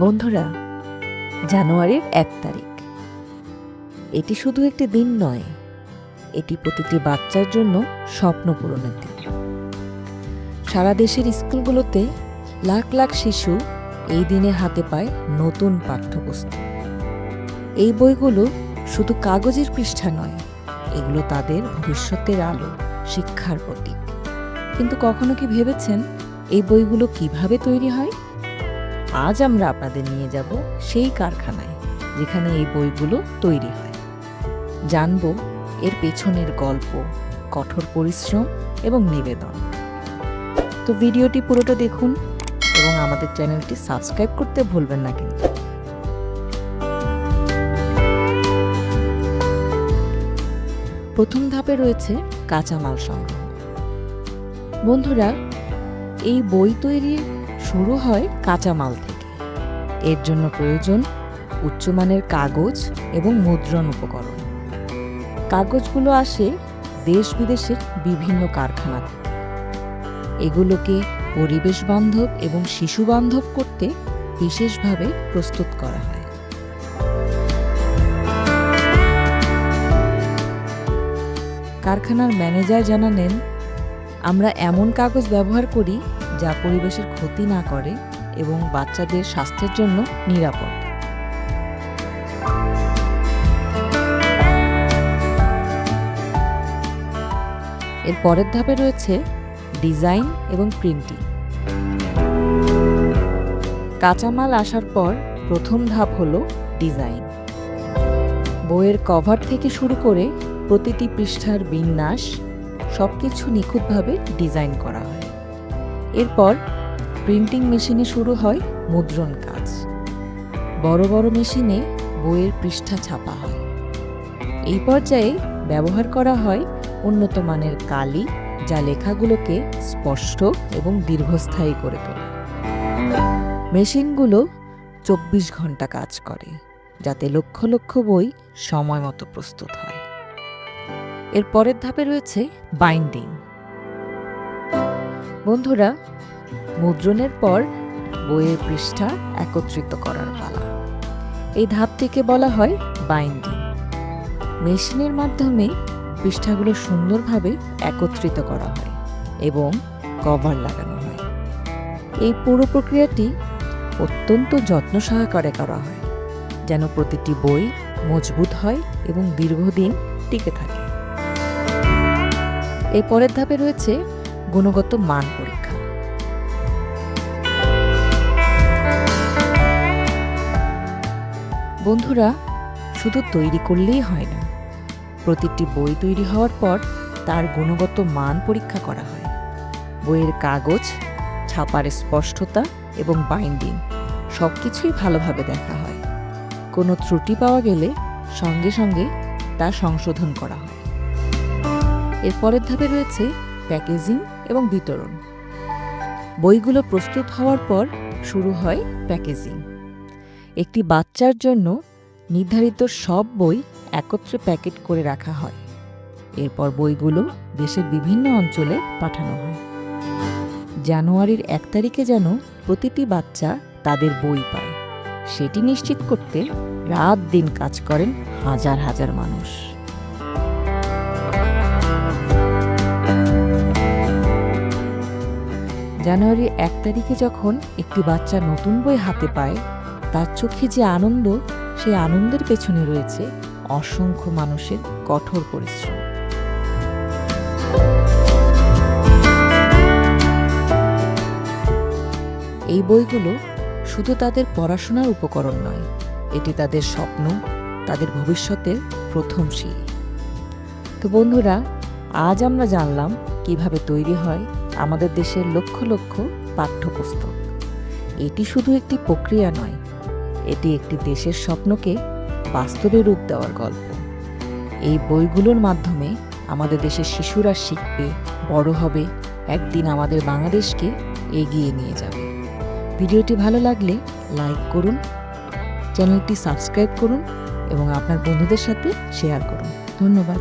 বন্ধুরা, জানুয়ারির এক তারিখ। এটি শুধু একটি দিন নয়, এটি প্রতিটি বাচ্চার জন্য স্বপ্ন পূরণের দিন। সারা দেশের স্কুলগুলোতে লাখ লাখ শিশু এই দিনে হাতে পায় নতুন পাঠ্যপুস্তক। এই বইগুলো শুধু কাগজের পৃষ্ঠা নয়, এগুলো তাদের ভবিষ্যতের আলো, শিক্ষার প্রতীক। কিন্তু কখনো কি ভেবেছেন এই বইগুলো কীভাবে তৈরি হয়? আজ আমরা আপনাদের নিয়ে যাব সেই কারখানায়, যেখানে এই বইগুলো তৈরি হয়। জানব এর পেছনের গল্প, কঠোর পরিশ্রম এবং নিবেদন। তো ভিডিওটি পুরোটা দেখুন এবং আমাদের চ্যানেলটি সাবস্ক্রাইব করতে ভুলবেন না কিন্তু। প্রথম ধাপে রয়েছে কাঁচামাল সংগ্রহ। বন্ধুরা, এই বই তৈরি শুরু হয় কাঁচামাল থেকে। এর জন্য প্রয়োজন উচ্চমানের কাগজ এবং মুদ্রণ উপকরণ। কাগজগুলো আসে দেশ বিদেশের বিভিন্ন কারখানা থেকে। এগুলোকে পরিবেশ বান্ধব এবং শিশু বান্ধব করতে বিশেষভাবে প্রস্তুত করা হয়। কারখানার ম্যানেজার জানালেন, আমরা এমন কাগজ ব্যবহার করি যা পরিবেশের ক্ষতি না করে এবং বাচ্চাদের স্বাস্থ্যের জন্য নিরাপদ। এর পরের ধাপে রয়েছে ডিজাইন এবং প্রিন্টিং। কাঁচামাল আসার পর প্রথম ধাপ হলো ডিজাইন। বইয়ের কভার থেকে শুরু করে প্রতিটি পৃষ্ঠার বিন্যাস সবকিছু নিখুঁতভাবে ডিজাইন করা হয়। এরপর প্রিন্টিং মেশিনে শুরু হয় মুদ্রণ কাজ। বড় বড় মেশিনে বইয়ের পৃষ্ঠা ছাপা হয়। এই পর্যায়ে ব্যবহার করা হয় উন্নত মানের কালি যা লেখাগুলোকে স্পষ্ট এবং দীর্ঘস্থায়ী করে তোলে। মেশিনগুলো চব্বিশ ঘণ্টা কাজ করে, যাতে লক্ষ লক্ষ বই সময় মতো প্রস্তুত হয়। এর পরের ধাপে রয়েছে বাইন্ডিং। বন্ধুরা, মুদ্রণের পর বইয়ের পৃষ্ঠা একত্রিত করার পালা। এই ধাপটিকে বলা হয় বাইন্ডিং মেশিনের মাধ্যমে পৃষ্ঠাগুলো সুন্দরভাবে একত্রিত করা হয় এবং কভার লাগানো হয়। এই পুরো প্রক্রিয়াটি অত্যন্ত যত্ন সহকারে করা হয়, যেন প্রতিটি বই মজবুত হয় এবং দীর্ঘদিন টিকে থাকে। এর পরের ধাপে রয়েছে গুণগত মান পরীক্ষা। বন্ধুরা, শুধু তৈরি করলেই হয় না। প্রতিটি বই তৈরি হওয়ার পর তার গুণগত মান পরীক্ষা করা হয়। বইয়ের কাগজ, ছাপার স্পষ্টতা এবং বাইন্ডিং সব কিছুই ভালোভাবে দেখা হয়। কোনো ত্রুটি পাওয়া গেলে সঙ্গে সঙ্গে তা সংশোধন করা হয়। এর পরের ধাপে রয়েছে প্যাকেজিং এবং বিতরণ। বইগুলো প্রস্তুত হওয়ার পর শুরু হয় প্যাকেজিং। একটি বাচ্চার জন্য নির্ধারিত সব বই একত্রে প্যাকেট করে রাখা হয়। এরপর বইগুলো দেশের বিভিন্ন অঞ্চলে পাঠানো হয়। জানুয়ারির এক তারিখে যেন প্রতিটি বাচ্চা তাদের বই পায়। সেটি নিশ্চিত করতে রাত দিন কাজ করেন হাজার হাজার মানুষ। জানুয়ারির এক তারিখে যখন একটি বাচ্চা নতুন বই হাতে পায়, তার চোখে যে আনন্দ সেই আনন্দের পেছনে রয়েছে অসংখ্য মানুষের কঠোর পরিশ্রম। এই বইগুলো শুধু তাদের পড়াশোনার উপকরণ নয়, এটি তাদের স্বপ্ন, তাদের ভবিষ্যতের প্রথম সিঁড়ি। তো বন্ধুরা, আজ আমরা জানলাম কীভাবে তৈরি হয় আমাদের দেশের লক্ষ লক্ষ পাঠ্যপুস্তক। এটি শুধু একটি প্রক্রিয়া নয়, এটি একটি দেশের স্বপ্নকে বাস্তবে রূপ দেওয়ার গল্প। এই বইগুলোর মাধ্যমে আমাদের দেশের শিশুরা শিখবে, বড় হবে, একদিন আমাদের বাংলাদেশকে এগিয়ে নিয়ে যাবে। ভিডিওটি ভালো লাগলে লাইক করুন, চ্যানেলটি সাবস্ক্রাইব করুন এবং আপনার বন্ধুদের সাথে শেয়ার করুন। ধন্যবাদ।